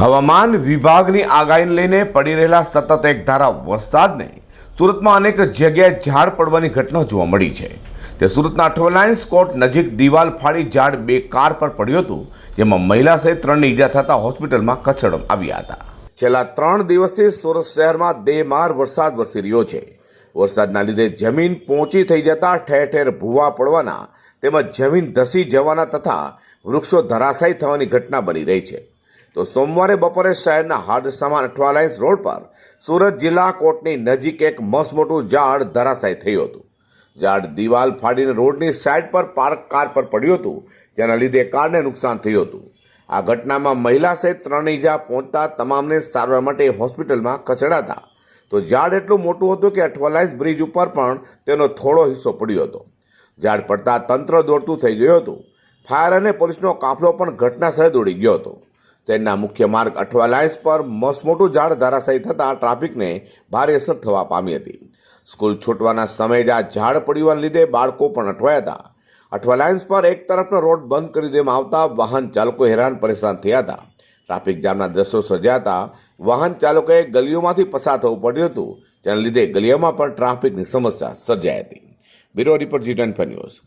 હવામાન વિભાગની આગાહીને લઈને પડી રહેલા સતત એક ધારા વરસાદને સુરતમાં અનેક જગ્યાએ ઝાડ પડવાની ઘટના જોવા મળી છે. તે સુરતના અઠવલાઇન્સ કોર્ટ નજીક દિવાલ ફાડી ઝાડ બે કાર પર પડ્યું હતું, જેમાં મહિલા સહિત ત્રણને ઈજા થતાં હોસ્પિટલમાં ખસેડવામાં આવ્યા હતા. છેલ્લા ત્રણ દિવસથી સુરત શહેરમાં દેમાર વરસાદ વરસી રહ્યો છે. વરસાદના લીધે જમીન પહોંચી થઈ જતા ઠેર ઠેર ભૂવા પડવાના તેમજ જમીન ધસી જવાના તથા વૃક્ષો ધરાશાયી થવાની ઘટના બની રહી છે. તો સોમવારે બપોરે શહેરના હાદસામાં અઠવાલાઇન્સ રોડ પર સુરત જિલ્લા કોર્ટની નજીક એક મસમોટું ઝાડ ધરાશાય થયું હતું. ઝાડ દિવાલ ફાડીને રોડની સાઈડ પર પાર્ક કાર પર પડ્યું હતું, જેના લીધે કારને નુકસાન થયું હતું. આ ઘટનામાં મહિલા સહિત ત્રણ ઇજા પહોંચતા તમામને સારવાર માટે હોસ્પિટલમાં ખસેડાતા. તો ઝાડ એટલું મોટું હતું કે અઠવાલાઇન્સ બ્રિજ ઉપર પણ તેનો થોડો હિસ્સો પડ્યો હતો. ઝાડ પડતા તંત્ર દોડતું થઈ ગયું હતું. ફાયર અને પોલીસનો કાફલો પણ ઘટના સ્થળે દોડી ગયો હતો. શહેરના મુખ્ય માર્ગ અઠવા લાઇન્સ પર મોસમોટું ઝાડ ધરાશાયી થતાં ટ્રાફિકને ભારે અસર થવા પામી હતી. સ્કૂલ છૂટવાના સમયે જ આ ઝાડ પડવાના લીધે બાળકો પણ અટવાયા હતા. અઠવા લાઇન્સ પર એક તરફનો રોડ બંધ કરી દેવામાં આવતા વાહન ચાલકો હેરાન પરેશાન થયા હતા. ટ્રાફિક જામના દ્રશ્યો હતા. વાહન ચાલકોએ ગલીઓમાંથી પસાર થવું પડ્યું હતું. જેના લીધે ગલીઓમાં પણ ટ્રાફિકની સમસ્યા સર્જાઈ હતી. Bureau report G twenty news.